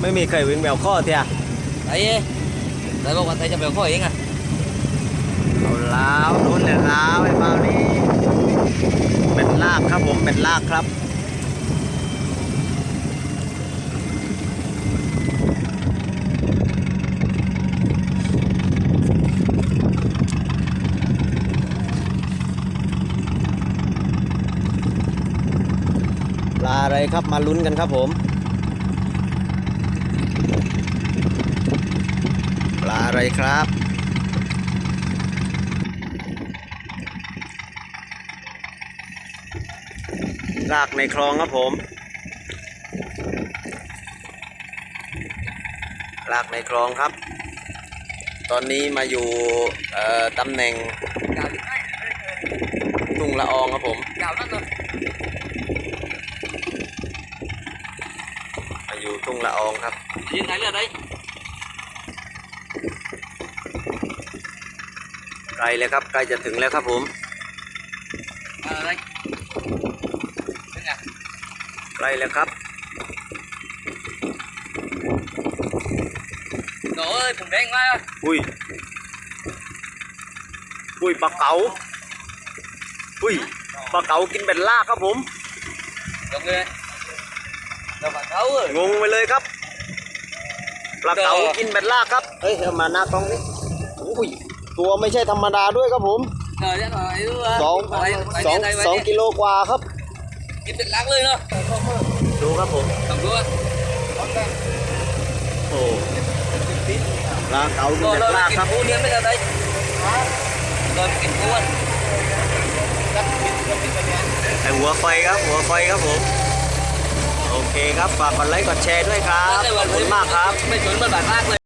ไม่มีใครวิ่งแมวข้อเทียไอ้แต่บอกว่าไทยจะเป็นข้อเองอะเอาล้าวลุ้นเลยล้าวไอ้เปล่านี่เป็นลากครับผมเป็นลากครับปลาอะไรครับมาลุ้นกันครับผม ปลา อะไรครับ ลากในคลองครับผม ลากในคลองครับ ตอนนี้มาอยู่ตำแหน่งยาวที่ไหนทุ่งละอองครับผมมาอยู่ทุ่งละอองครับยืนไหนเลือดได้ กลเลยครับใกล้จะถึงแล้วครับผมอะไรเป็นไงใกล้แล้วครับโอ้ยผมแดงมาอุ้ยอุ้ยปลาเก๋าอุ้ยปลาเก๋ากินเป็นลากครับผมลงเลยเราฝันเขาเอองงไปเลยครับปลาเก๋าเด้อกินเป็นลากครับเฮ้ยเอามาหน้ากล้องนี่อุ้ย ตัวไม่ใช่ธรรมดาด้วยครับผมเดี๋ยวจะหน่อยดูว่าสองไปไปสองเนี่ยไปสองเนี่ยกิโลกว่าครับกินเป็นลักเลยเนาะดูครับผมสองตัวโอ้ปลาเก๋ากินก็เป็นเราลากกินครับปูเนี่ยไม่ได้เรากินปูอะไอหัวไฟครับหัวไฟครับผมโอเคครับฝากกดไลค์กดแชร์ด้วยครับขอบคุณมากครับไม่สนมันบาดมากเลย